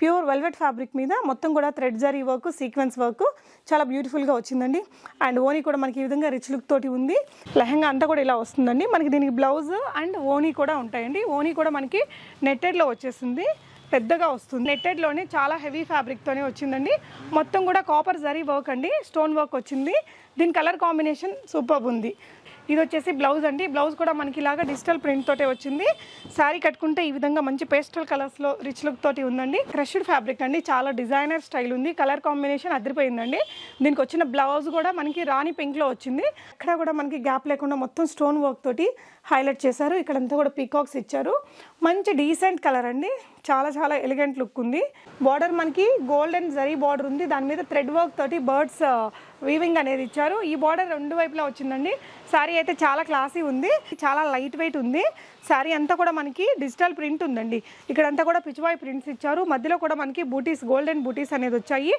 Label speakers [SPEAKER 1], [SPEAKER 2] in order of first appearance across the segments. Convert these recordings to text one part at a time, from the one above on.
[SPEAKER 1] Pure velvet fabric మీద మొత్తం కూడా thread zari work sequence work చాలా బ్యూటిఫుల్గా వచ్చిందండి. అండ్ ఓనీ కూడా మనకి ఈ విధంగా రిచ్ లుక్ తోటి ఉంది. లెహంగా అంతా కూడా ఇలా వస్తుందండి. మనకి దీనికి బ్లౌజ్ అండ్ ఓనీ కూడా ఉంటాయండి. ఓనీ కూడా మనకి నెట్టెడ్లో వచ్చేసింది. పెద్దగా వస్తుంది. నెట్టెడ్లోనే చాలా హెవీ ఫ్యాబ్రిక్తోనే వచ్చిందండి. మొత్తం కూడా కాపర్ జరీ వర్క్ అండి. స్టోన్ వర్క్ వచ్చింది. దీని కలర్ కాంబినేషన్ సూపర్ ఉంది. ఇది వచ్చేసి బ్లౌజ్ అండి. బ్లౌజ్ కూడా మనకి ఇలాగా డిజిటల్ ప్రింట్ తోటే వచ్చింది. శారీ కట్టుకుంటే ఈ విధంగా మంచి పేస్టల్ కలర్స్లో రిచ్ లుక్ తోటి ఉందండి. క్రష్డ్ ఫ్యాబ్రిక్ అండి. చాలా డిజైనర్ స్టైల్ ఉంది. కలర్ కాంబినేషన్ అదిరిపోయిందండి. దీనికి వచ్చిన బ్లౌజ్ కూడా మనకి రాణి పింక్లో వచ్చింది. ఇక్కడ కూడా మనకి గ్యాప్ లేకుండా మొత్తం స్టోన్ వర్క్ తోటి హైలైట్ చేశారు. ఇక్కడంతా కూడా పీకాక్స్ ఇచ్చారు. మంచి డీసెంట్ కలర్ అండి. చాలా చాలా ఎలిగెంట్ లుక్ ఉంది. బార్డర్ మనకి గోల్డ్ అండ్ జరీ బార్డర్ ఉంది. దాని మీద థ్రెడ్ వర్క్ తోటి బర్డ్స్ వీవింగ్ uh, అనేది ఇచ్చారు. ఈ బార్డర్ రెండు వైపులా వచ్చిందండి. శారీ అయితే చాలా క్లాసీ ఉంది. చాలా లైట్ వెయిట్ ఉంది. శారీ అంతా కూడా మనకి డిజిటల్ ప్రింట్ ఉందండి. ఇక్కడంతా కూడా పిచ్వాయ్ ప్రింట్స్ ఇచ్చారు. మధ్యలో కూడా మనకి బూటీస్ గోల్డెన్ బూటీస్ అనేది వచ్చాయి.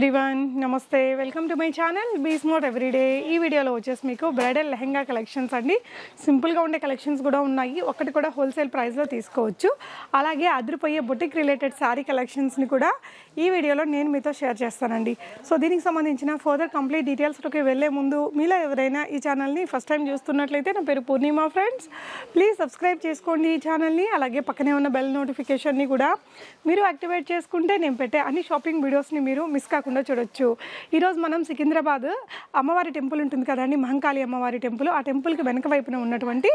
[SPEAKER 1] Everyone namaste welcome to my channel be మోట్ ఎవ్రీడే ఈ వీడియోలో వచ్చేసి మీకు బ్రైడల్ లెహంగా కలెక్షన్స్ అండి. సింపుల్గా ఉండే కలెక్షన్స్ కూడా ఉన్నాయి. ఒకటి కూడా హోల్సేల్ ప్రైస్లో తీసుకోవచ్చు. అలాగే అదిరిపోయే బొటిక్ రిలేటెడ్ శారీ కలెక్షన్స్ని కూడా ఈ వీడియోలో నేను మీతో షేర్ చేస్తానండి. సో దీనికి సంబంధించిన ఫర్దర్ కంప్లీట్ డీటెయిల్స్లోకి వెళ్ళే ముందు మీలో ఎవరైనా ఈ ఛానల్ని ఫస్ట్ టైం చూస్తున్నట్లయితే నా పేరు పూర్ణిమ ఫ్రెండ్స్ ప్లీజ్ సబ్స్క్రైబ్ చేసుకోండి ఈ ఛానల్ని. అలాగే పక్కనే ఉన్న బెల్ నోటిఫికేషన్ని కూడా మీరు యాక్టివేట్ చేసుకుంటే నేను పెట్టే అన్ని షాపింగ్ వీడియోస్ని మీరు మిస్ కాకుండా చూడొచ్చు. ఈరోజు మనం సికింద్రాబాద్ అమ్మవారి టెంపుల్ ఉంటుంది కదండి మహంకాళి అమ్మవారి టెంపుల్ ఆ టెంపుల్కి వెనక వైపున ఉన్నటువంటి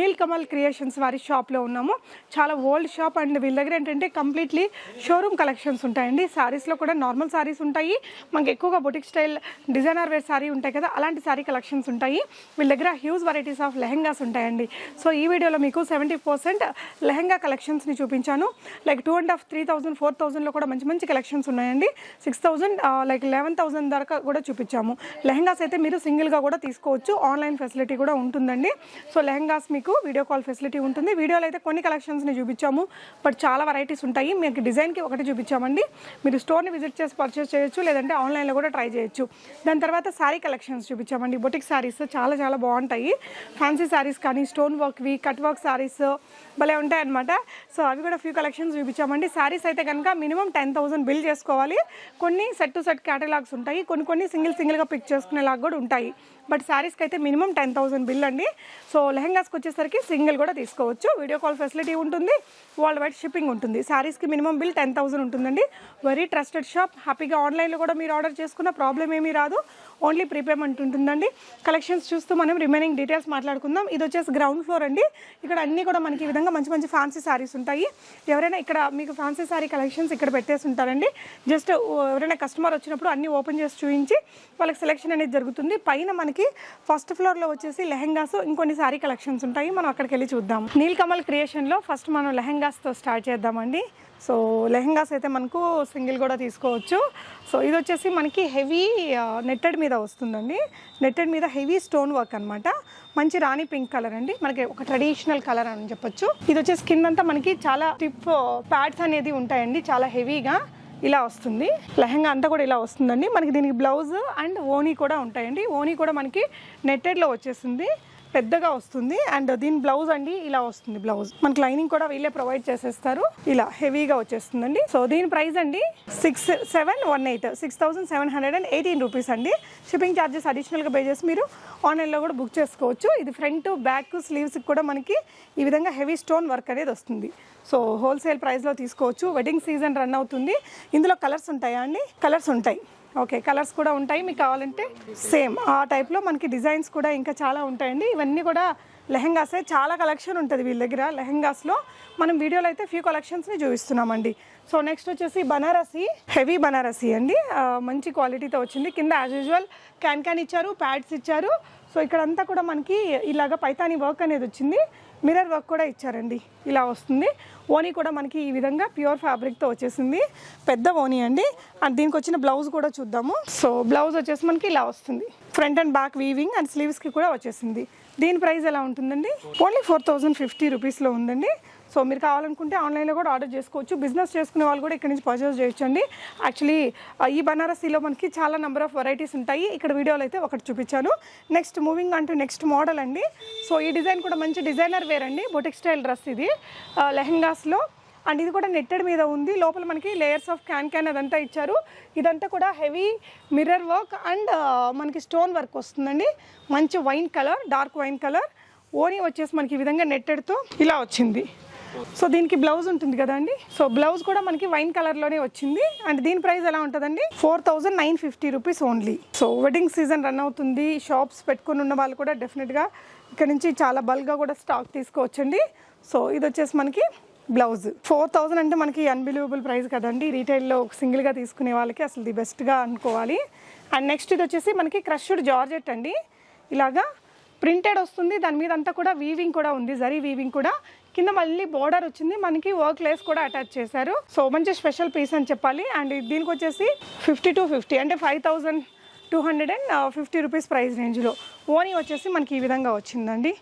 [SPEAKER 1] నీల్కమల్ క్రియేషన్స్ వారి షాప్లో ఉన్నాము. చాలా ఓల్డ్ షాప్ అండ్ వీళ్ళ దగ్గర ఏంటంటే కంప్లీట్లీ షోరూమ్ కలెక్షన్స్ ఉంటాయండి. సారీస్లో కూడా నార్మల్ శారీస్ ఉంటాయి. మనకి ఎక్కువగా boutique style designer wear sari ఉంటాయి కదా అలాంటి శారీ కలెక్షన్స్ ఉంటాయి. వీళ్ళ దగ్గర హ్యూజ్ వెరైటీస్ ఆఫ్ లెహంగాస్ ఉంటాయండి. సో ఈ వీడియోలో మీకు సెవెంటీ పర్సెంట్ లెహంగా కలెక్షన్స్ని చూపించాను. Like two and half three thousand four థౌసండ్లో కూడా మంచి మంచి కలెక్షన్స్ ఉన్నాయండి. Six thousand like eleven thousand దాకా కూడా చూపించాము. లెహంగాస్ అయితే మీరు సింగిల్గా కూడా తీసుకోవచ్చు. ఆన్లైన్ ఫెసిలిటీ కూడా ఉంటుందండి. సో లెహంగాస్ మీకు వీడియో కాల్ ఫెసిలిటీ ఉంటుంది. వీడియోలో అయితే కొన్ని కలెక్షన్స్ని చూపించాము. బట్ చాలా వెరైటీస్ ఉంటాయి. మీకు డిజైన్కి ఒకటి చూపించామండి. మీరు స్టోర్ని విజిట్ చేసి పర్చేస్ చేయొచ్చు లేదంటే ఆన్లైన్లో కూడా ట్రై చేయొచ్చు. దాని తర్వాత శారీ కలెక్షన్స్ చూపించామండి. బొటిక్ శారీస్ చాలా చాలా బాగుంటాయి. ఫ్యాన్సీ శారీస్ కానీ స్టోన్ వర్క్వి కట్ వర్క్ శారీస్ భలే ఉంటాయన్నమాట. సో అవి కూడా ఫ్యూ కలెక్షన్స్ చూపించామండి. శారీస్ అయితే కనుక మినిమం టెన్ థౌసండ్ బిల్ చేసుకోవాలి. కొన్ని సెట్ టు సెట్ కేటలాగ్స్ ఉంటాయి. కొన్ని కొన్ని సింగిల్ సింగిల్గా పిక్ చేసుకునేలాగా కూడా ఉంటాయి. బట్ శారీస్కి అయితే మినిమం టెన్ థౌసండ్ బిల్ అండి. సో లెహంగాస్కి వచ్చేసరికి సింగిల్ కూడా తీసుకోవచ్చు. వీడియో కాల్ ఫెసిలిటీ ఉంటుంది. వరల్డ్ వైడ్ షిప్పింగ్ ఉంటుంది. శారీస్కి మినిమం బిల్ టెన్ థౌసండ్ ఉంటుందండి. వెరీ ట్రస్టెడ్ షాప్ హ్యాపీగా ఆన్లైన్లో కూడా మీరు ఆర్డర్ చేసుకున్న ప్రాబ్లం ఏమీ రాదు. ఓన్లీ ప్రీపేమెంట్ ఉంటుందండి. కలెక్షన్స్ చూస్తూ మనం రిమైనింగ్ డీటెయిల్స్ మాట్లాడుకుందాం. ఇది వచ్చేసి గ్రౌండ్ ఫ్లోర్ అండి. ఇక్కడ అన్నీ కూడా మనకి ఈ విధంగా మంచి మంచి ఫ్యాన్సీ శారీస్ ఉంటాయి. ఎవరైనా ఇక్కడ మీకు ఫ్యాన్సీ శారీ కలెక్షన్స్ ఇక్కడ పెట్టేసి ఉంటారండి. జస్ట్ ఎవరైనా కస్టమర్ వచ్చినప్పుడు అన్నీ ఓపెన్ చేసి చూపించి వాళ్ళకి సెలెక్షన్ అనేది జరుగుతుంది. పైన మనకి ఫస్ట్ ఫ్లోర్లో వచ్చేసి లెహెంగాస్ ఇంకొన్ని శారీ కలెక్షన్స్ ఉంటాయి. మనం అక్కడికి వెళ్ళి చూద్దాం. నీల్కమల్ క్రియేషన్లో ఫస్ట్ మనం లెహెంగాస్తో స్టార్ట్ చేద్దామండి. సో లెహెంగాస్ అయితే మనకు సింగిల్ కూడా తీసుకోవచ్చు. సో ఇది వచ్చేసి మనకి హెవీ నెట్టెడ్ మీద వస్తుందండి. నెట్టెడ్ మీద హెవీ స్టోన్ వర్క్ అనమాట మంచి రాణి పింక్ కలర్ అండి. మనకి ఒక ట్రెడిషనల్ కలర్ అని చెప్పొచ్చు. ఇది వచ్చేసి కింద అంతా మనకి చాలా టిప్ ప్యాడ్స్ అనేది ఉంటాయండి. చాలా హెవీగా. ఇలా వస్తుంది. లెహంగా అంతా కూడా ఇలా వస్తుందండి. మనకి దీనికి బ్లౌజ్ అండ్ ఓనీ కూడా ఉంటాయండి. ఓనీ కూడా మనకి నెట్టెడ్లో వచ్చేసింది. పెద్దగా వస్తుంది. అండ్ దీని బ్లౌజ్ అండి ఇలా వస్తుంది బ్లౌజ్. మనకి లైనింగ్ కూడా వీళ్ళే ప్రొవైడ్ చేసేస్తారు. ఇలా హెవీగా వచ్చేస్తుందండి. సో దీని ప్రైస్ అండి six seven one eight six thousand seven hundred and eighteen rupees అండి. షిప్పింగ్ ఛార్జెస్ అడిషనల్గా పే చేసి మీరు ఆన్లైన్లో కూడా బుక్ చేసుకోవచ్చు. ఇది ఫ్రంట్ బ్యాక్ స్లీవ్స్కి కూడా మనకి ఈ విధంగా హెవీ స్టోన్ వర్క్ అనేది వస్తుంది. సో హోల్సేల్ ప్రైస్లో తీసుకోవచ్చు. వెడ్డింగ్ సీజన్ రన్ అవుతుంది. ఇందులో కలర్స్ ఉంటాయా అండి? కలర్స్ ఉంటాయి. ఓకే కలర్స్ కూడా ఉంటాయి. మీకు కావాలంటే సేమ్ ఆ టైప్లో మనకి డిజైన్స్ కూడా ఇంకా చాలా ఉంటాయండి. ఇవన్నీ కూడా లెహెంగాసే చాలా కలెక్షన్ ఉంటుంది వీళ్ళ దగ్గర. లెహెంగాస్లో మనం వీడియోలో అయితే ఫ్యూ కలెక్షన్స్ని చూపిస్తున్నామండి. సో నెక్స్ట్ వచ్చేసి బనారసి హెవీ బనారసి అండి. మంచి క్వాలిటీతో వచ్చింది. కింద యాజ్ యూజువల్ క్యాన్ క్యాన్ ఇచ్చారు ప్యాడ్స్ ఇచ్చారు. సో ఇక్కడంతా కూడా మనకి ఇలాగ పైతాని వర్క్ అనేది వచ్చింది. మిర్రర్ వర్క్ కూడా ఇచ్చారండి. ఇలా వస్తుంది. ఓనీ కూడా మనకి ఈ విధంగా ప్యూర్ ఫ్యాబ్రిక్తో వచ్చేసింది. పెద్ద ఓనీ అండి. అండ్ దీనికి వచ్చిన బ్లౌజ్ కూడా చూద్దాము. సో బ్లౌజ్ వచ్చేసి మనకి ఇలా వస్తుంది. Front and back weaving and స్లీవ్స్కి కూడా వచ్చేసింది. దీని ప్రైస్ ఎలా ఉంటుందండి? ఓన్లీ ఫోర్ థౌజండ్ ఫిఫ్టీ రూపీస్లో ఉందండి. సో మీరు కావాలనుకుంటే ఆన్లైన్లో కూడా ఆర్డర్ చేసుకోవచ్చు. బిజినెస్ చేసుకునే వాళ్ళు కూడా ఇక్కడ నుంచి పర్చేస్ చేయొచ్చండి. యాక్చువల్లీ ఈ బనారసీలో మనకి చాలా నెంబర్ ఆఫ్ వెరైటీస్ ఉంటాయి. ఇక్కడ వీడియోలో అయితే ఒకటి చూపించాను. నెక్స్ట్ మూవింగ్ అంటూ నెక్స్ట్ మోడల్ అండి. సో ఈ డిజైన్ కూడా మంచి డిజైనర్ వేర్ అండి. బొటిక్ స్టైల్ డ్రెస్ ఇది. లెహెంగాస్లో లెహంగాస్లో అండ్ ఇది కూడా నెట్టెడ్ మీద ఉంది. లోపల మనకి లేయర్స్ ఆఫ్ క్యాన్ క్యాన్ అదంతా ఇచ్చారు. ఇదంతా కూడా హెవీ మిర్రర్ వర్క్ అండ్ మనకి స్టోన్ వర్క్ వస్తుందండి. మంచి wine colour dark wine colour ఓనీ వచ్చేసి మనకి ఈ విధంగా నెట్టెడ్తో ఇలా వచ్చింది. సో దీనికి బ్లౌజ్ ఉంటుంది కదండి సో బ్లౌజ్ కూడా మనకి వైన్ కలర్లోనే వచ్చింది. అండ్ దీని ప్రైస్ ఎలా ఉంటుందండి? Four thousand nine fifty rupees only. So wedding season run అవుతుంది. షాప్స్ పెట్టుకుని ఉన్న వాళ్ళు కూడా డెఫినెట్గా ఇక్కడ నుంచి చాలా బల్క్గా కూడా స్టాక్ తీసుకోవచ్చండి. సో ఇది వచ్చేసి మనకి బ్లౌజ్. ఫోర్ థౌజండ్ అంటే మనకి అన్బిలీవబుల్ ప్రైస్ కదండి. రీటైల్లో సింగిల్గా తీసుకునే వాళ్ళకి అసలు ది బెస్ట్గా అనుకోవాలి. అండ్ నెక్స్ట్ ఇది వచ్చేసి మనకి క్రష్డ్ జార్జెట్ అండి. ఇలాగా ప్రింటెడ్ వస్తుంది. దాని మీద అంతా కూడా వీవింగ్ కూడా ఉంది. జరీ వీవింగ్ కూడా. కింద మళ్ళీ బోర్డర్ వచ్చింది. మనకి వర్క్ లేస్ కూడా అటాచ్ చేశారు. సో మంచి స్పెషల్ పీస్ అని చెప్పాలి. అండ్ దీనికి వచ్చేసి ఫిఫ్టీ టు ఫిఫ్టీ అంటే five thousand two hundred and fifty rupees price రేంజ్లో ఓనీ వచ్చేసి మనకి ఈ విధంగా వచ్చిందండి.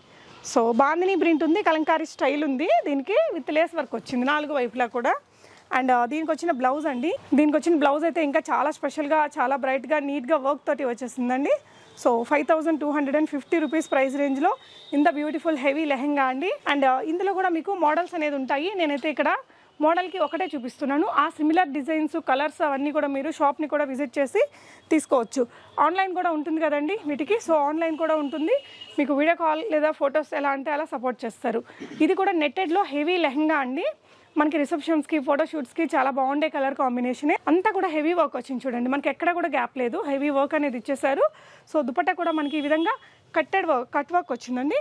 [SPEAKER 1] సో బాందిని ప్రింట్ ఉంది కలంకారీ స్టైల్ ఉంది. దీనికి విత్ లేస్ వర్క్ వచ్చింది నాలుగు వైపులా కూడా. అండ్ uh, దీనికి వచ్చిన బ్లౌజ్ అండి. దీనికి వచ్చిన బ్లౌజ్ అయితే ఇంకా చాలా స్పెషల్గా చాలా బ్రైట్గా నీట్గా వర్క్ తోటి వచ్చేసిందండి. So five thousand two hundred and fifty rupees price రేంజ్లో ఇంత బ్యూటిఫుల్ హెవీ లెహెంగా అండి. అండ్ uh, ఇందులో కూడా మీకు మోడల్స్ అనేది ఉంటాయి. నేనైతే ఇక్కడ మోడల్కి ఒకటే చూపిస్తున్నాను. ఆ సిమిలర్ డిజైన్స్ కలర్స్ అవన్నీ కూడా మీరు షాప్ని కూడా విజిట్ చేసి తీసుకోవచ్చు. ఆన్లైన్ కూడా ఉంటుంది కదండి వీటికి. సో ఆన్లైన్ కూడా ఉంటుంది. మీకు వీడియో కాల్ లేదా ఫొటోస్ ఎలా అంటే అలా సపోర్ట్ చేస్తారు. ఇది కూడా నెట్టెడ్లో హెవీ లెహంగా అండి. మనకి రిసెప్షన్స్కి ఫోటోషూట్స్కి చాలా బాగుండే కలర్ కాంబినేషనే అంతా కూడా హెవీ వర్క్ వచ్చింది చూడండి. మనకి ఎక్కడ కూడా గ్యాప్ లేదు. హెవీ వర్క్ అనేది ఇచ్చేసారు. సో దుపట్టా కూడా మనకి ఈ విధంగా కట్టెడ్ వర్క్ కట్ వర్క్ వచ్చిందండి.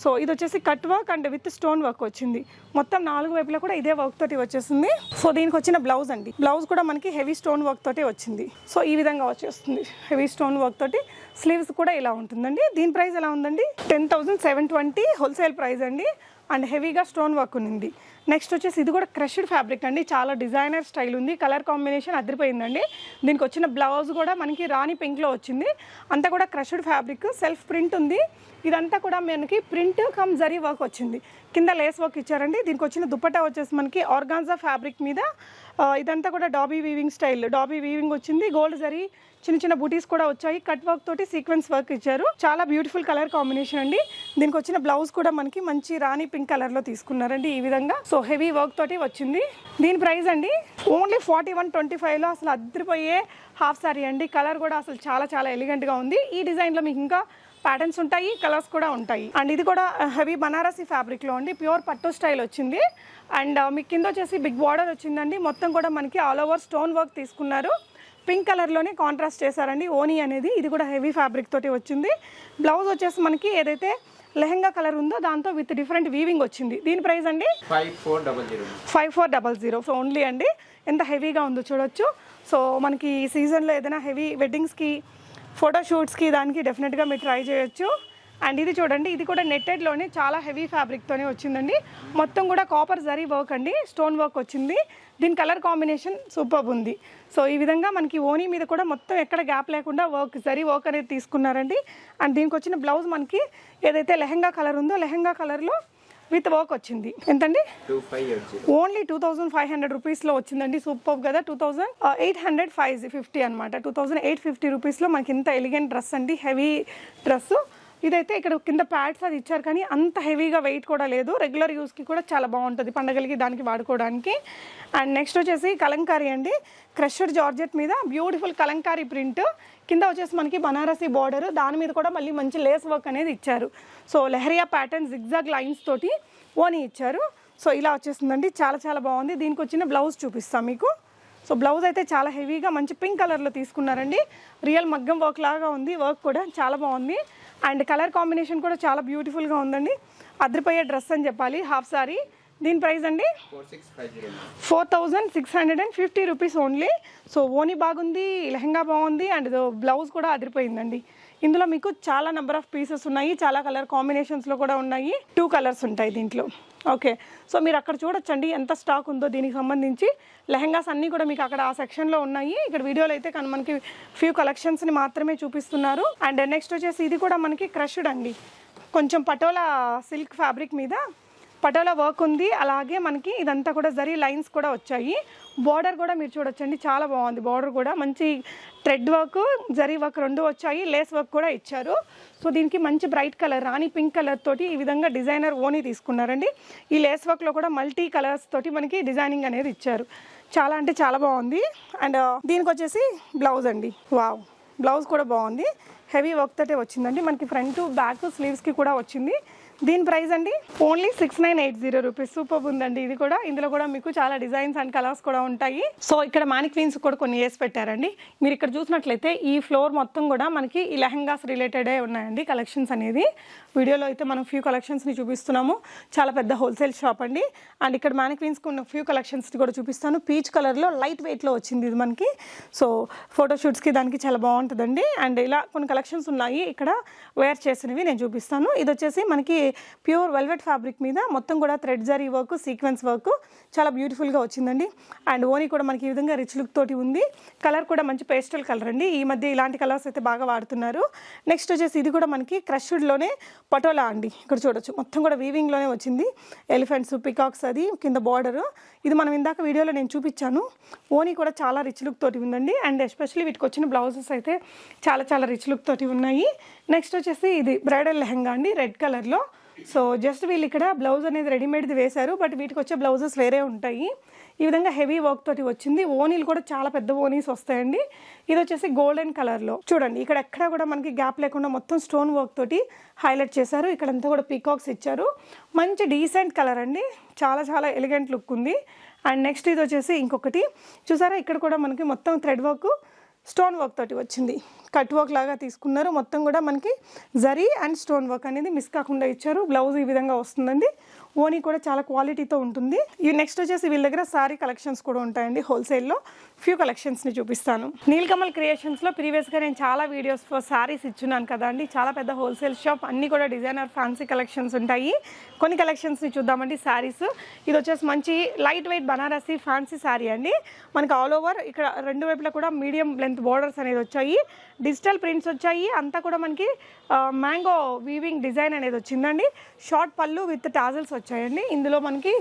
[SPEAKER 1] సో ఇది వచ్చేసి cut work and with stone work వచ్చింది. మొత్తం నాలుగు వైపులా కూడా ఇదే వర్క్ తోటి వచ్చేసింది. సో దీనికి వచ్చిన బ్లౌజ్ అండి. బ్లౌజ్ కూడా మనకి హెవీ స్టోన్ వర్క్ తోటి వచ్చింది. సో ఈ విధంగా వచ్చేస్తుంది హెవీ స్టోన్ వర్క్ తోటి. స్లీవ్స్ కూడా ఇలా ఉంటుందండి. దీని ప్రైస్ ఎలా ఉందండి? Ten thousand seven twenty wholesale price అండి. అండ్ హెవీగా స్టోన్ వర్క్ ఉంది. నెక్స్ట్ వచ్చేసి ఇది కూడా క్రష్డ్ ఫ్యాబ్రిక్ అండి. చాలా డిజైనర్ స్టైల్ ఉంది. కలర్ కాంబినేషన్ అదిరిపోయిందండి. దీనికి వచ్చిన బ్లౌజ్ కూడా మనకి రాణి పింక్లో వచ్చింది. అంతా కూడా క్రష్డ్ ఫ్యాబ్రిక్ సెల్ఫ్ ప్రింట్ ఉంది. ఇదంతా కూడా మనకి ప్రింట్ కమ్ జరీ వర్క్ వచ్చింది. కింద లేస్ వర్క్ ఇచ్చారండి. దీనికి వచ్చిన దుపట్టా వచ్చేసి మనకి ఆర్గాన్జా ఫ్యాబ్రిక్ మీద ఇదంతా కూడా dobby weaving style. Dobby weaving వచ్చింది. గోల్డ్ జరీ చిన్న చిన్న బూటీస్ కూడా వచ్చాయి. కట్ వర్క్ తోటి సీక్వెన్స్ వర్క్ ఇచ్చారు. చాలా బ్యూటిఫుల్ కలర్ కాంబినేషన్ అండి. దీనికి వచ్చిన బ్లౌజ్ కూడా మనకి మంచి రాణి పింక్ కలర్లో తీసుకున్నారండి ఈ విధంగా. సో హెవీ వర్క్ తోటి వచ్చింది. దీని ప్రైస్ అండి ఓన్లీ ఫార్టీ వన్ ట్వంటీ ఫైవ్లో అసలు అద్దరిపోయే హాఫ్ సారీ అండి. కలర్ కూడా అసలు చాలా చాలా ఎలిగెంట్గా ఉంది. ఈ డిజైన్లో మీకు ఇంకా ప్యాటర్న్స్ ఉంటాయి కలర్స్ కూడా ఉంటాయి. అండ్ ఇది కూడా హెవీ బనారసీ ఫ్యాబ్రిక్లో అండి. ప్యూర్ పట్టు స్టైల్ వచ్చింది. అండ్ uh, మీకు కింద వచ్చేసి బిగ్ బార్డర్ వచ్చిందండి. మొత్తం కూడా మనకి ఆల్ ఓవర్ స్టోన్ వర్క్ తీసుకున్నారు. పింక్ కలర్లోనే కాంట్రాస్ట్ చేశారండి. ఓనీ అనేది ఇది కూడా హెవీ ఫ్యాబ్రిక్ తోటి వచ్చింది. బ్లౌజ్ వచ్చేసి మనకి ఏదైతే లెహంగా కలర్ ఉందో దాంతో విత్ డిఫరెంట్ వీవింగ్ వచ్చింది. దీని ప్రైస్ అండి?
[SPEAKER 2] Five four double zero
[SPEAKER 1] five four double zero so only అండి. ఎంత హెవీగా ఉందో చూడొచ్చు. సో మనకి ఈ సీజన్లో ఏదైనా హెవీ వెడ్డింగ్స్కి ఫోటోషూట్స్కి దానికి డెఫినెట్గా మీరు ట్రై చేయొచ్చు. అండ్ ఇది చూడండి ఇది కూడా నెట్టెడ్లోనే చాలా హెవీ ఫ్యాబ్రిక్తోనే వచ్చిందండి. మొత్తం కూడా కాపర్ జరీ వర్క్ అండి. స్టోన్ వర్క్ వచ్చింది. దీని కలర్ కాంబినేషన్ సూపర్ ఉంది. సో ఈ విధంగా మనకి ఓనీ మీద కూడా మొత్తం ఎక్కడ గ్యాప్ లేకుండా వర్క్ జరీ వర్క్ అనేది తీసుకున్నారండి. అండ్ దీనికి వచ్చిన బ్లౌజ్ మనకి ఏదైతే లెహంగా కలర్ ఉందో లెహంగా కలర్లో విత్ వర్క్ వచ్చింది. ఎంతండి? Only two thousand five hundred రూపీస్లో వచ్చిందండి. సూపర్ కదా two thousand eight hundred five fifty అనమాట టూ థౌసండ్ ఎయిట్ ఫిఫ్టీ రూపీస్లో మనకి ఇంత ఎలిగెంట్ డ్రెస్ అండి. Heavy dress. ఇదైతే ఇక్కడ కింద ప్యాడ్స్ అది ఇచ్చారు కానీ అంత హెవీగా వెయిట్ కూడా లేదు. రెగ్యులర్ యూస్కి కూడా చాలా బాగుంటుంది పండగలకి దానికి వాడుకోవడానికి. అండ్ నెక్స్ట్ వచ్చేసి కలంకారీ అండి. క్రషర్ జార్జెట్ మీద బ్యూటిఫుల్ కలంకారీ ప్రింట్. కింద వచ్చేసి మనకి బనారసి బార్డర్ దాని మీద కూడా మళ్ళీ మంచి లేస్ వర్క్ అనేది ఇచ్చారు. So leheriya pattern zigzag lines తోటి ఓని ఇచ్చారు. సో ఇలా వచ్చేసిందండి చాలా చాలా బాగుంది. దీనికి వచ్చిన బ్లౌజ్ చూపిస్తాం మీకు. సో బ్లౌజ్ అయితే చాలా హెవీగా మంచి పింక్ కలర్లో తీసుకున్నారండి. రియల్ మగ్గం వర్క్ లాగా ఉంది. వర్క్ కూడా చాలా బాగుంది. అండ్ కలర్ కాంబినేషన్ కూడా చాలా బ్యూటిఫుల్గా ఉందండి. అదిరిపోయే డ్రెస్ అని చెప్పాలి హాఫ్ సారీ. దీని ప్రైస్ అండి? Four thousand six hundred and fifty rupees only so ఓనీ బాగుంది లెహంగా బాగుంది అండ్ బ్లౌజ్ కూడా అదిరిపోయిందండి. ఇందులో మీకు చాలా నెంబర్ ఆఫ్ పీసెస్ ఉన్నాయి చాలా కలర్ కాంబినేషన్స్లో కూడా ఉన్నాయి. టూ కలర్స్ ఉంటాయి దీంట్లో. ఓకే. సో మీరు అక్కడ చూడొచ్చండి ఎంత స్టాక్ ఉందో దీనికి సంబంధించి. లెహంగాస్ అన్నీ కూడా మీకు అక్కడ ఆ సెక్షన్లో ఉన్నాయి. ఇక్కడ వీడియోలో అయితే కానీ మనకి ఫ్యూ కలెక్షన్స్ని మాత్రమే చూపిస్తున్నారు. అండ్ నెక్స్ట్ వచ్చేసి ఇది కూడా మనకి క్రష్డ్ అండి. కొంచెం పటోలా సిల్క్ ఫ్యాబ్రిక్ మీద పటోలా వర్క్ ఉంది. అలాగే మనకి ఇదంతా కూడా జరీ లైన్స్ కూడా వచ్చాయి. బార్డర్ కూడా మీరు చూడొచ్చండి. చాలా బాగుంది. బార్డర్ కూడా మంచి థ్రెడ్ వర్క్ జరీ వర్క్ రెండు వచ్చాయి. లేస్ వర్క్ కూడా ఇచ్చారు. సో దీనికి మంచి bright colour rani pink colour తోటి ఈ విధంగా డిజైనర్ ఓనీ తీసుకున్నారండి. ఈ లేస్ వర్క్లో కూడా మల్టీ కలర్స్ తోటి మనకి డిజైనింగ్ అనేది ఇచ్చారు. చాలా అంటే చాలా బాగుంది. అండ్ uh, దీనికి వచ్చేసి బ్లౌజ్ అండి. వావ్ బ్లౌజ్ కూడా బాగుంది. హెవీ వర్క్ తోటే వచ్చిందండి. మనకి ఫ్రంట్ బ్యాక్ స్లీవ్స్కి కూడా వచ్చింది. దీని ప్రైస్ అండి? Only six nine eight zero rupees. Super ఉందండి ఇది కూడా. ఇందులో కూడా మీకు చాలా డిజైన్స్ అండ్ కలర్స్ కూడా ఉంటాయి. సో ఇక్కడ మానిక్వీన్స్ కూడా కొన్ని వేసి పెట్టారండి. మీరు ఇక్కడ చూసినట్లయితే ఈ ఫ్లోర్ మొత్తం కూడా మనకి ఈ లెహంగాస్ రిలేటెడే ఉన్నాయండి కలెక్షన్స్ అనేది. వీడియోలో అయితే మనం ఫ్యూ కలెక్షన్స్ని చూపిస్తున్నాము. చాలా పెద్ద హోల్సేల్ షాప్ అండి. అండ్ ఇక్కడ మానిక్వీన్స్కి ఉన్న ఫ్యూ కలెక్షన్స్ని కూడా చూపిస్తాను. పీచ్ కలర్లో లైట్ వెయిట్లో వచ్చింది ఇది మనకి. సో ఫోటోషూట్స్కి దానికి చాలా బాగుంటుందండి. అండ్ ఇలా కొన్ని కలెక్షన్స్ ఉన్నాయి. ఇక్కడ వేర్ చేసినవి నేను చూపిస్తాను. ఇది వచ్చేసి మనకి ప్యూర్ వెల్వెట్ ఫ్యాబ్రిక్ మీద మొత్తం కూడా thread zari work sequence work చాలా బ్యూటిఫుల్గా వచ్చిందండి. అండ్ ఓనీ కూడా మనకి ఈ విధంగా రిచ్ లుక్ తోటి ఉంది. కలర్ కూడా మంచి పేస్టల్ కలర్ అండి. ఈ మధ్య ఇలాంటి కలర్స్ అయితే బాగా వాడుతున్నారు. నెక్స్ట్ వచ్చేసి ఇది కూడా మనకి క్రష్డ్లోనే పటోలా అండి. ఇక్కడ చూడొచ్చు. మొత్తం కూడా వీవింగ్లోనే వచ్చింది. ఎలిఫెంట్స్ పికాక్స్ అది కింద బార్డర్ ఇది మనం ఇందాక వీడియోలో నేను చూపించాను. ఓనీ కూడా చాలా రిచ్ లుక్ తోటి ఉందండి. అండ్ ఎస్పెషల్లీ వీటికి వచ్చిన బ్లౌజెస్ అయితే చాలా చాలా రిచ్ లుక్ తోటి ఉన్నాయి. నెక్స్ట్ వచ్చేసి ఇది బ్రైడల్ లెహంగా అండి. రెడ్ కలర్లో సో జస్ట్ వీళ్ళు ఇక్కడ బ్లౌజ్ అనేది రెడీమేడ్ది వేశారు బట్ వీటికి వచ్చే బ్లౌజెస్ వేరే ఉంటాయి. ఈ విధంగా హెవీ వర్క్ తోటి వచ్చింది. ఓనీలు కూడా చాలా పెద్ద ఓనీస్ వస్తాయండి. ఇది వచ్చేసి గోల్డెన్ కలర్లో చూడండి ఇక్కడ ఎక్కడ కూడా మనకి గ్యాప్ లేకుండా మొత్తం స్టోన్ వర్క్ తోటి హైలైట్ చేశారు. ఇక్కడంతా కూడా పీకాక్స్ ఇచ్చారు. మంచి డీసెంట్ కలర్ అండి. చాలా చాలా ఎలిగెంట్ లుక్ ఉంది. అండ్ నెక్స్ట్ ఇది వచ్చేసి ఇంకొకటి. చూసారా ఇక్కడ కూడా మనకి మొత్తం థ్రెడ్ వర్క్ స్టోన్ వర్క్ తోటి వచ్చింది. కట్ వర్క్ లాగా తీసుకున్నారు. మొత్తం కూడా మనకి జరీ అండ్ స్టోన్ వర్క్ అనేది మిస్ కాకుండా ఇచ్చారు. బ్లౌజ్ ఈ విధంగా వస్తుందండి. ఓనీ కూడా చాలా క్వాలిటీతో ఉంటుంది. ఈ నెక్స్ట్ వచ్చేసి వీళ్ళ దగ్గర శారీ కలెక్షన్స్ కూడా ఉంటాయండి హోల్సేల్లో. ఫ్యూ కలెక్షన్స్ని చూపిస్తాను. నీల్కమల్ క్రియేషన్స్లో ప్రీవియస్గా నేను చాలా వీడియోస్ ఫర్ శారీస్ ఇచ్చున్నాను కదా అండి. చాలా పెద్ద హోల్సేల్ షాప్ అన్నీ కూడా డిజైనర్ ఫ్యాన్సీ కలెక్షన్స్ ఉంటాయి. కొన్ని కలెక్షన్స్ని చూద్దామండి శారీస్ ఇది వచ్చేసి మంచి light weight Banarasi fancy sari అండి. మనకి ఆల్ ఓవర్ ఇక్కడ రెండు వైపులా కూడా మీడియం లెంత్ బోర్డర్స్ అనేది వచ్చాయి. డిజిటల్ ప్రింట్స్ వచ్చాయి. అంతా కూడా మనకి మ్యాంగో వీవింగ్ డిజైన్ అనేది వచ్చిందండి. షార్ట్ పళ్ళు విత్ టాజల్స్ వచ్చాయండి. ఇందులో మనకి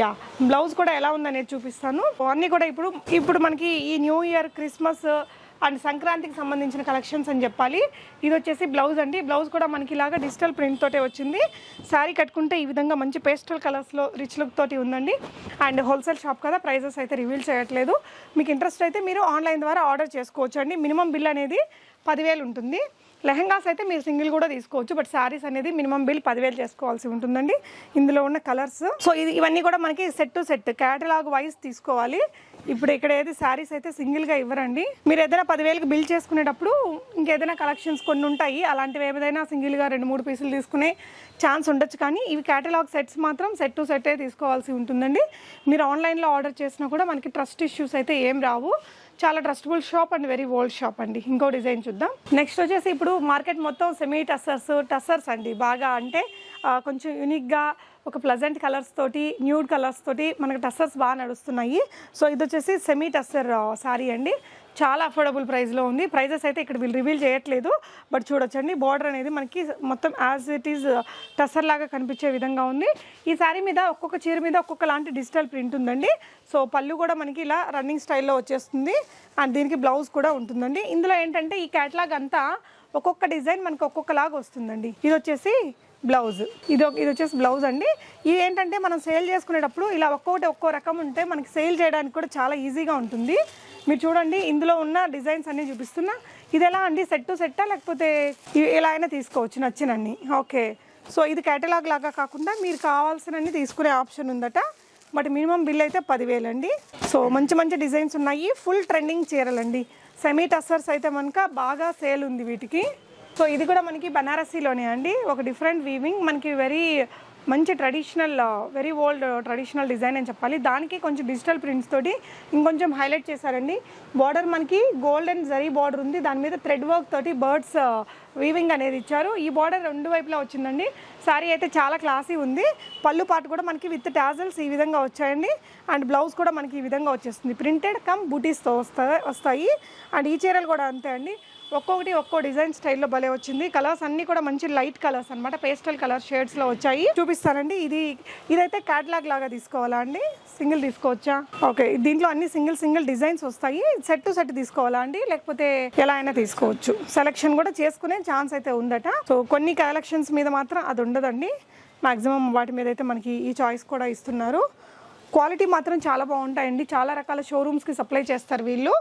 [SPEAKER 1] యా బ్లౌజ్ కూడా ఎలా ఉందనేది చూపిస్తాను. అన్నీ కూడా ఇప్పుడు ఇప్పుడు మనకి ఈ న్యూ ఇయర్ క్రిస్మస్ అండ్ సంక్రాంతికి సంబంధించిన కలెక్షన్స్ అని చెప్పాలి. ఇది వచ్చేసి బ్లౌజ్ అండి. బ్లౌజ్ కూడా మనకి ఇలాగా డిజిటల్ ప్రింట్ తోటే వచ్చింది. శారీ కట్టుకుంటే ఈ విధంగా మంచి పేస్టల్ కలర్స్లో రిచ్ లుక్ తోటి ఉందండి. అండ్ హోల్సేల్ షాప్ కదా ప్రైజెస్ అయితే రివీల్ చేయట్లేదు. మీకు ఇంట్రెస్ట్ అయితే మీరు ఆన్లైన్ ద్వారా ఆర్డర్ చేసుకోవచ్చు అండి మినిమం బిల్ అనేది పదివేలు ఉంటుంది. లెహంగాస్ అయితే మీరు సింగిల్ కూడా తీసుకోవచ్చు బట్ శారీస్ అనేది మినిమం బిల్ పదివేలు చేసుకోవాల్సి ఉంటుందండి. ఇందులో ఉన్న కలర్స్. సో ఇది ఇవన్నీ కూడా మనకి set to set catalogue wise తీసుకోవాలి. ఇప్పుడు ఇక్కడ ఏది శారీస్ అయితే సింగిల్గా ఇవ్వరండి. మీరు ఏదైనా పదివేలకు బిల్ చేసుకునేటప్పుడు ఇంకేదైనా కలెక్షన్స్ కొన్ని ఉంటాయి. అలాంటివి ఏదైనా సింగిల్గా రెండు మూడు పీసులు తీసుకునే ఛాన్స్ ఉండొచ్చు. కానీ ఇవి క్యాటలాగ్ సెట్స్ మాత్రం సెట్ టు సెట్టే తీసుకోవాల్సి ఉంటుందండి. మీరు ఆన్లైన్లో ఆర్డర్ చేసినా కూడా మనకి ట్రస్ట్ ఇష్యూస్ అయితే ఏం రావు. చాలా trustable shop and very old shop అండి. ఇంకో డిజైన్ చూద్దాం. నెక్స్ట్ వచ్చేసి ఇప్పుడు మార్కెట్ మొత్తం సెమీ టస్సర్స్ టస్సర్స్ అండి. బాగా అంటే కొంచెం యూనిక్గా ఒక ప్లజెంట్ కలర్స్ తోటి న్యూడ్ కలర్స్ తోటి మనకి టస్సర్స్ బాగా నడుస్తున్నాయి. సో ఇది వచ్చేసి సెమీ టస్సర్ శారీ అండి. చాలా అఫోర్డబుల్ ప్రైస్లో ఉంది. ప్రైజెస్ అయితే ఇక్కడ వీళ్ళు రివీల్ చేయట్లేదు. బట్ చూడొచ్చండి. బార్డర్ అనేది మనకి మొత్తం యాజ్ ఇట్ ఈజ్ టసర్ లాగా కనిపించే విధంగా ఉంది. ఈ శారీ మీద ఒక్కొక్క చీర మీద ఒక్కొక్క లాంటి డిజిటల్ ప్రింట్ ఉందండి. సో పళ్ళు కూడా మనకి ఇలా రన్నింగ్ స్టైల్లో వచ్చేస్తుంది. అండ్ దీనికి బ్లౌజ్ కూడా ఉంటుందండి. ఇందులో ఏంటంటే ఈ క్యాటలాగ్ అంతా ఒక్కొక్క డిజైన్ మనకి ఒక్కొక్కలాగా వస్తుందండి. ఇది వచ్చేసి బ్లౌజ్. ఇది ఒక- ఇది వచ్చేసి బ్లౌజ్ అండి. ఇది ఏంటంటే మనం సేల్ చేసుకునేటప్పుడు ఇలా ఒక్కొక్కటి ఒక్కో రకం ఉంటే మనకి సేల్ చేయడానికి కూడా చాలా ఈజీగా ఉంటుంది. మీరు చూడండి ఇందులో ఉన్న డిజైన్స్ అన్నీ చూపిస్తున్నా. ఇది ఎలా అండి? సెట్ టు సెట్టా లేకపోతే ఎలా అయినా తీసుకోవచ్చు నచ్చినన్ని. ఓకే. సో ఇది కేటలాగ్ లాగా కాకుండా మీరు కావాల్సినన్ని తీసుకునే ఆప్షన్ ఉందట. బట్ మినిమం బిల్ అయితే పదివేలు అండి. సో మంచి మంచి డిజైన్స్ ఉన్నాయి. ఫుల్ ట్రెండింగ్ చీరలండి. సెమీ టస్సర్స్ అయితే మనక బాగా సేల్ ఉంది వీటికి. సో ఇది కూడా మనకి బనారసీలోనే అండి. ఒక డిఫరెంట్ వీవింగ్ మనకి వెరీ మంచి traditional very old traditional design అని చెప్పాలి. దానికి కొంచెం డిజిటల్ ప్రింట్స్ తోటి ఇంకొంచెం హైలైట్ చేశారండి. బార్డర్ మనకి గోల్డెన్ జరీ బార్డర్ ఉంది. దాని మీద థ్రెడ్ వర్క్ తోటి బర్డ్స్ వీవింగ్ uh, అనేది ఇచ్చారు. ఈ బార్డర్ రెండు వైపులా వచ్చిందండి. శారీ అయితే చాలా క్లాసీ ఉంది. పళ్ళు పాటు కూడా మనకి విత్ టాజల్స్ ఈ విధంగా వచ్చాయండి. అండ్ బ్లౌజ్ కూడా మనకి ఈ విధంగా వచ్చేస్తుంది. ప్రింటెడ్ కమ్ బూటీస్తో వస్తాయి వస్తాయి. అండ్ ఈ చీరలు కూడా అంతే అండి. ఒక్కొక్కటి ఒక్కో డిజైన్ స్టైల్లో భలే వచ్చింది. కలర్స్ అన్ని కూడా మంచి లైట్ కలర్స్ అనమాట పేస్టల్ కలర్ షేడ్స్లో వచ్చాయి. చూపిస్తానండి. ఇది ఇదైతే క్యాట్లాగ్ లాగా తీసుకోవాలా అండి? సింగిల్ తీసుకోవచ్చా? ఓకే. దీంట్లో అన్ని సింగిల్ సింగిల్ డిజైన్స్ వస్తాయి. సెట్ టు సెట్ తీసుకోవాలా అండి? లేకపోతే ఎలా అయినా తీసుకోవచ్చు. సెలెక్షన్ కూడా చేసుకునే ఛాన్స్ అయితే ఉందట. సో కొన్ని కలెక్షన్స్ మీద మాత్రం అది ఉండదండి. మాక్సిమం వాటి మీద అయితే మనకి ఈ చాయిస్ కూడా ఇస్తున్నారు. క్వాలిటీ మాత్రం చాలా బాగుంటాయండి. చాలా రకాల షోరూమ్స్కి సప్లై చేస్తారు వీళ్ళు.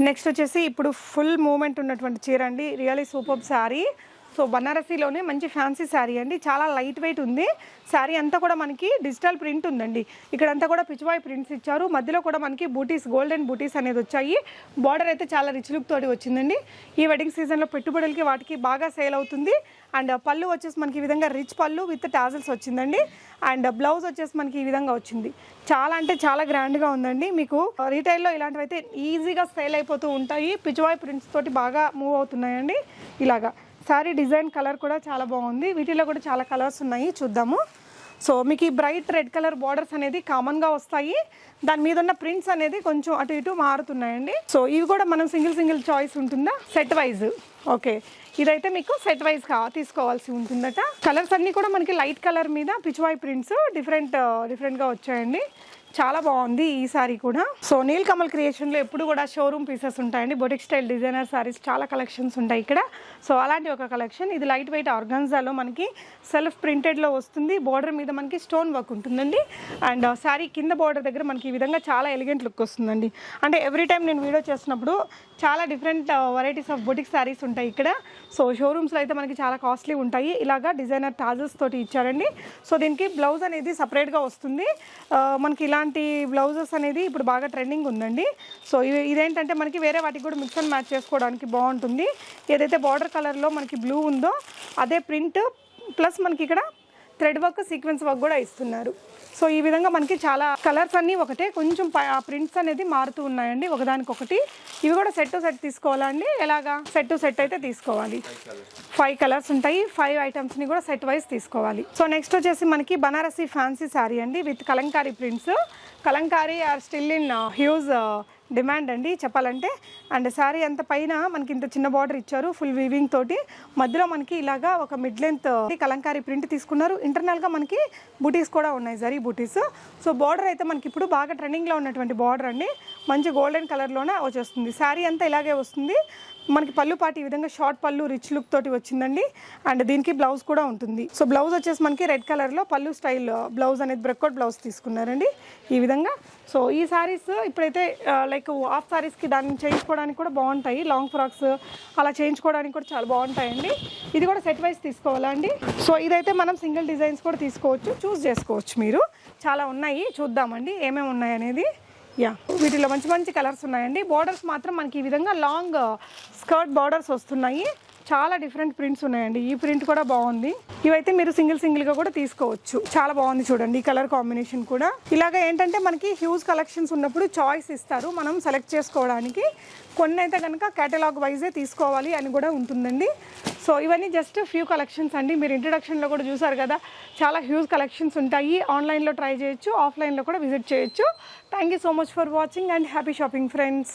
[SPEAKER 1] నెక్స్ట్ వచ్చేసి ఇప్పుడు ఫుల్ మూమెంట్ ఉన్నటువంటి చీర అండి. రియలీ సూపర్ శారీ సో బనారసీలోనే మంచి ఫ్యాన్సీ శారీ అండి. చాలా లైట్ వెయిట్ ఉంది. శారీ అంతా కూడా మనకి డిజిటల్ ప్రింట్ ఉందండి. ఇక్కడంతా కూడా పిచ్చివాయి ప్రింట్స్ ఇచ్చారు. మధ్యలో కూడా మనకి బూటీస్ గోల్డెన్ బూటీస్ అనేది వచ్చాయి. బార్డర్ అయితే చాలా రిచ్ లుక్ తోటి వచ్చిందండి. ఈ వెడ్డింగ్ సీజన్లో పెట్టుబడులకి వాటికి బాగా సేల్ అవుతుంది. అండ్ పళ్ళు వచ్చేసి మనకి ఈ విధంగా రిచ్ పళ్ళు విత్ టాజల్స్ వచ్చిందండి. అండ్ బ్లౌజ్ వచ్చేసి మనకి ఈ విధంగా వచ్చింది. చాలా అంటే చాలా గ్రాండ్గా ఉందండి. మీకు రీటైల్లో ఇలాంటివైతే ఈజీగా సేల్ అయిపోతూ ఉంటాయి. పిచ్చివాయి ప్రింట్స్ తోటి బాగా మూవ్ అవుతున్నాయండి. ఇలాగా. శారీ డిజైన్ కలర్ కూడా చాలా బాగుంది. వీటిలో కూడా చాలా కలర్స్ ఉన్నాయి. చూద్దాము. సో మీకు ఈ బ్రైట్ రెడ్ కలర్ బార్డర్స్ అనేది కామన్గా వస్తాయి. దాని మీద ఉన్న ప్రింట్స్ అనేది కొంచెం అటు ఇటు మారుతున్నాయండి. సో ఇవి కూడా మనం సింగిల్ సింగిల్ చాయిస్ ఉంటుందా? Set wise okay. ఇదైతే మీకు సెట్ వైజ్ కా తీసుకోవాల్సి ఉంటుందట. కలర్స్ అన్నీ కూడా మనకి లైట్ కలర్ మీద పిచ్వాయి ప్రింట్స్ డిఫరెంట్ డిఫరెంట్గా వచ్చాయండి. చాలా బాగుంది ఈ సారీ కూడా. సో నీల్ కమల్ క్రియేషన్లో ఎప్పుడు కూడా షోరూమ్ పీసెస్ ఉంటాయండి. బొటిక్ స్టైల్ డిజైనర్ సారీస్ చాలా కలెక్షన్స్ ఉంటాయి ఇక్కడ. సో అలాంటి ఒక కలెక్షన్ ఇది లైట్ వెయిట్ ఆర్గాన్జాలో మనకి సెల్ఫ్ ప్రింటెడ్లో వస్తుంది. బార్డర్ మీద మనకి స్టోన్ వర్క్ ఉంటుందండి. అండ్ శారీ uh, కింద బార్డర్ దగ్గర మనకి ఈ విధంగా చాలా ఎలిగెంట్ లుక్ వస్తుందండి. అంటే ఎవ్రీ టైం నేను వీడియో చేస్తున్నప్పుడు చాలా different varieties of boutique sarees ఉంటాయి ఇక్కడ. సో షోరూమ్స్లో అయితే మనకి చాలా కాస్ట్లీ ఉంటాయి. ఇలాగా డిజైనర్ టాజెస్ తోటి ఇచ్చారండి. సో దీనికి బ్లౌజ్ అనేది సపరేట్గా వస్తుంది. Uh, మనకి ఇలా ఇలాంటి బ్లౌజెస్ అనేది ఇప్పుడు బాగా ట్రెండింగ్ ఉందండి. సో ఇదేంటంటే మనకి వేరే వాటికి కూడా మిక్స్ అండ్ మ్యాచ్ చేసుకోవడానికి బాగుంటుంది. ఏదైతే బార్డర్ కలర్లో మనకి బ్లూ ఉందో అదే ప్రింట్ ప్లస్ మనకి ఇక్కడ థ్రెడ్ వర్క్ సీక్వెన్స్ వర్క్ కూడా ఇస్తున్నారు. సో ఈ విధంగా మనకి చాలా కలర్స్ అన్నీ ఒకటే. కొంచెం ఆ ప్రింట్స్ అనేది మారుతూ ఉన్నాయండి. ఒకదానికొకటి. ఇవి కూడా సెట్ టు సెట్ తీసుకోవాలా అండి? ఎలాగా? సెట్ టు సెట్ అయితే తీసుకోవాలి. ఫైవ్ కలర్స్ ఉంటాయి. ఫైవ్ ఐటమ్స్ని కూడా సెట్ వైజ్ తీసుకోవాలి. సో నెక్స్ట్ వచ్చేసి మనకి బనారసి ఫ్యాన్సీ శారీ అండి with Kalamkari prints. Kalamkari are still in huge demand అండి. చెప్పాలంటే అండ్ శారీ అంత పైన మనకి ఇంత చిన్న బార్డర్ ఇచ్చారు ఫుల్ వీవింగ్ తోటి. మధ్యలో మనకి ఇలాగా ఒక మిడ్ లెంత్ కలంకారీ ప్రింట్ తీసుకున్నారు. ఇంటర్నల్గా మనకి బూటీస్ కూడా ఉన్నాయి జరీ బూటీస్. సో బార్డర్ అయితే మనకి ఇప్పుడు బాగా ట్రెండింగ్లో ఉన్నటువంటి బార్డర్ అండి. మంచి గోల్డెన్ కలర్లోనే వచ్చేస్తుంది. శారీ అంతా ఇలాగే వస్తుంది. మనకి పళ్ళు పాటి ఈ విధంగా షార్ట్ పళ్ళు రిచ్ లుక్ తోటి వచ్చిందండి. అండ్ దీనికి బ్లౌజ్ కూడా ఉంటుంది. సో బ్లౌజ్ వచ్చేసి మనకి రెడ్ కలర్లో పళ్ళు స్టైల్ బ్లౌజ్ అనేది బ్రెక్అవుట్ బ్లౌజ్ తీసుకున్నారండి. ఈ విధంగా. సో ఈ శారీస్ ఇప్పుడైతే లైక్ హాఫ్ సారీస్కి దాన్ని చేయించుకోవడానికి కూడా బాగుంటాయి. లాంగ్ ఫ్రాక్స్ అలా చేయించుకోవడానికి కూడా చాలా బాగుంటాయండి. ఇది కూడా సెట్ వైజ్ తీసుకోవాలా అండి? సో ఇదైతే మనం సింగిల్ డిజైన్స్ కూడా తీసుకోవచ్చు. చూస్ చేసుకోవచ్చు మీరు. చాలా ఉన్నాయి. చూద్దామండి ఏమేమి ఉన్నాయి అనేది యా వీటిలో మంచి మంచి కలర్స్ ఉన్నాయండి. బార్డర్స్ మాత్రం మనకి ఈ విధంగా లాంగ్ స్కర్ట్ బార్డర్స్ వస్తున్నాయి. చాలా డిఫరెంట్ ప్రింట్స్ ఉన్నాయండి. ఈ ప్రింట్ కూడా బాగుంది. ఇవైతే మీరు సింగిల్ సింగిల్గా కూడా తీసుకోవచ్చు. చాలా బాగుంది చూడండి ఈ కలర్ కాంబినేషన్ కూడా. ఇలాగ ఏంటంటే మనకి హ్యూజ్ కలెక్షన్స్ ఉన్నప్పుడు చాయిస్ ఇస్తారు. మనం సెలెక్ట్ చేసుకోవడానికి కొన్ని అయితే కనుక కేటలాగ్ వైజే తీసుకోవాలి అని కూడా ఉంటుందండి. సో ఇవన్నీ జస్ట్ ఫ్యూ కలెక్షన్స్ అండి. మీరు ఇంట్రడక్షన్లో కూడా చూసారు కదా చాలా హ్యూజ్ కలెక్షన్స్ ఉంటాయి. ఆన్లైన్లో ట్రై చేయొచ్చు ఆఫ్లైన్లో కూడా విజిట్ చేయొచ్చు. Thank you so much for watching and happy shopping friends